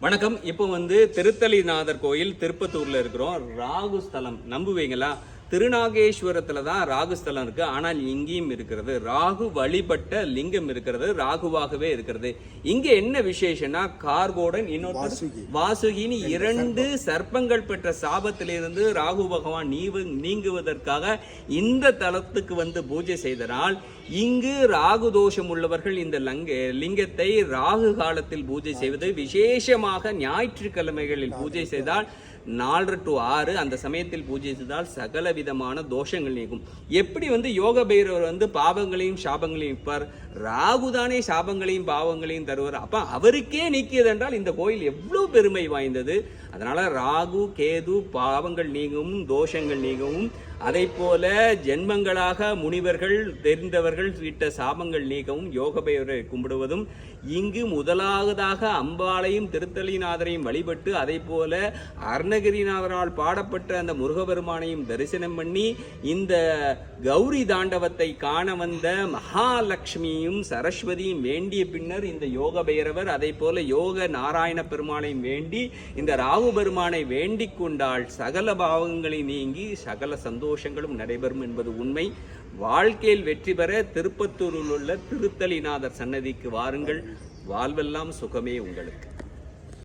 வணக்கம். இப்போ வந்து திருத்தலிநாதர் கோயில் திருப்பத்தூர்ல இருக்கிறோம். ராகு ஸ்தலம். நம்புவீங்களா? திருநாகேஸ்வரத்துல தான் ராகு ஸ்தலம் இருக்கு. ஆனால் இங்கேயும் இருக்கிறது. ராகு வழிபட்ட லிங்கம் இருக்கிறது. ராகுவாகவே இருக்கிறது. இங்க என்ன விசேஷம்னா கார்கோடன் இன்னொரு வாசுகின்னு இரண்டு சர்ப்பங்கள் பெற்ற சாபத்திலிருந்து ராகு பகவான் நீவு நீங்குவதற்காக இந்த தலத்துக்கு வந்து பூஜை செய்தனால் இங்கு ராகு தோஷம் உள்ளவர்கள் இந்த லங்க லிங்கத்தை ராகு காலத்தில் பூஜை செய்வது விசேஷமாக ஞாயிற்றுக்கிழமைகளில் பூஜை செய்தால் நாலு டு ஆறு அந்த சமயத்தில் பூஜை செய்தால் சகல விதமான தோஷங்கள் நீக்கும் எப்படி வந்து யோக பைரவர் வந்து பாவங்களையும் சாபங்களையும் இருப்பார்? ராகுதானே சாபங்களையும் பாவங்களையும் தருவார். அப்ப அவருக்கே நீக்கியது என்றால் இந்த கோயில் எவ்வளவு பெருமை வாய்ந்தது? அதனால ராகு கேது பாவங்கள் நீங்கவும் தோஷங்கள் நீங்கவும் அதை போல ஜென்மங்களாக முனிவர்கள் தெரிந்தவர்கள் விட்ட சாபங்கள் நீக்கவும் யோக பெயரை கும்பிடுவதும் இங்கு முதலாவதாக அம்பாளையும் திருத்தலிநாதரையும் வழிபட்டு அதை போல அருணகிரிநாதரால் பாடப்பட்ட அந்த முருகபெருமானையும் தரிசனம் பண்ணி இந்த கௌரி தாண்டவத்தை காண வந்த மகாலட்சுமியும் சரஸ்வதியும் வேண்டிய பின்னர் இந்த யோக பைரவர் அதை போல யோக நாராயண பெருமானையும் வேண்டி இந்த ராகு பெருமானை வேண்டிக் கொண்டால் சகல பாவங்களை நீங்கி சகல சந்தோஷங்களும் நடைபெறும் என்பது உண்மை. வாழ்க்கையில் வெற்றி பெற திருப்பத்தூரில் உள்ள திருத்தலிநாதர் சன்னதிக்கு வாருங்கள். வாழ்வெல்லாம் சுகமே உங்களுக்கு.